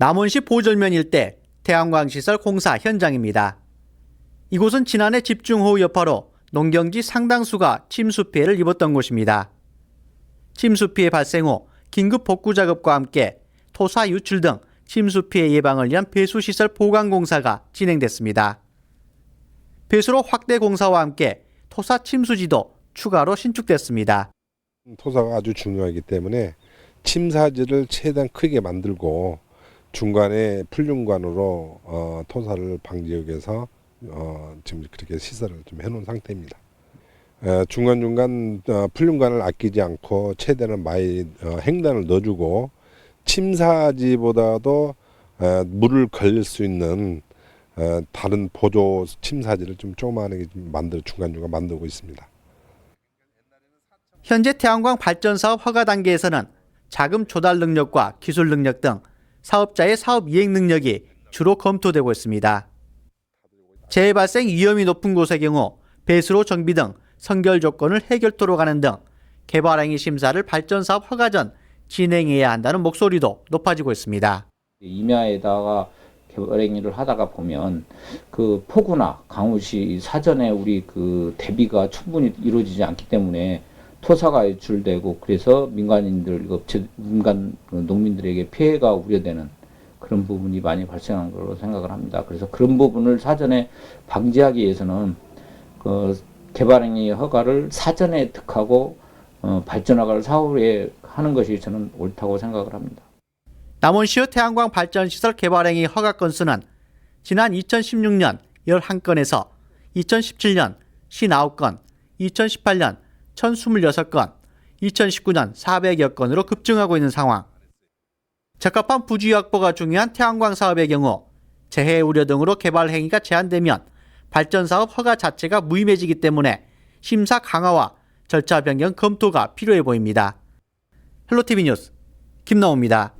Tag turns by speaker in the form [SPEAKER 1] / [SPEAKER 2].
[SPEAKER 1] 남원시 보절면 일대 태양광시설 공사 현장입니다. 이곳은 지난해 집중호우 여파로 농경지 상당수가 침수 피해를 입었던 곳입니다. 침수 피해 발생 후 긴급 복구 작업과 함께 토사 유출 등 침수 피해 예방을 위한 배수시설 보강 공사가 진행됐습니다. 배수로 확대 공사와 함께 토사 침수지도 추가로 신축됐습니다.
[SPEAKER 2] 토사가 아주 중요하기 때문에 침사지를 최대한 크게 만들고 중간에 풀륜관으로 어, 토사를 위해서 어, 지금 그렇게 시설을 좀 해놓은 상태입니다. 어, 중간중간 어, 풀륜관을 아끼지 않고 최대한 많이 어, 횡단을 넣어주고 침사지보다도 어, 물을 걸릴 수 있는 어, 다른 보조 침사지를 좀 조그마하게 좀 만들어 중간중간 만들고 있습니다.
[SPEAKER 1] 현재 태양광 발전 사업 허가 단계에서는 자금 조달 능력과 기술 능력 등 사업자의 사업 이행 능력이 주로 검토되고 있습니다. 재해 발생 위험이 높은 곳의 경우 배수로 정비 등 선결 조건을 해결토록 하는 등 개발행위 심사를 발전 사업 허가 전 진행해야 한다는 목소리도 높아지고 있습니다.
[SPEAKER 3] 임야에다가 개발행위를 하다가 보면 그 폭우나 강우시 사전에 우리 그 대비가 충분히 이루어지지 않기 때문에 토사가 유출되고 그래서 민간인들 업체 민간 그 농민들에게 피해가 우려되는 그런 부분이 많이 발생한 걸로 생각을 합니다. 그래서 그런 부분을 사전에 방지하기 위해서는 그 개발행위 허가를 사전에 득하고 어, 발전허가를 사후에 하는 것이 저는 옳다고 생각을 합니다.
[SPEAKER 1] 남원시의 태양광 발전시설 개발행위 허가 건수는 지난 2016년 11건에서 2017년 59건, 2018년 1026건, 2019년 400여 건으로 급증하고 있는 상황. 적합한 부지 확보가 중요한 태양광 사업의 경우 재해 우려 등으로 개발 행위가 제한되면 발전 사업 허가 자체가 무의미해지기 때문에 심사 강화와 절차 변경 검토가 필요해 보입니다. 헬로티비 뉴스 김나옵니다.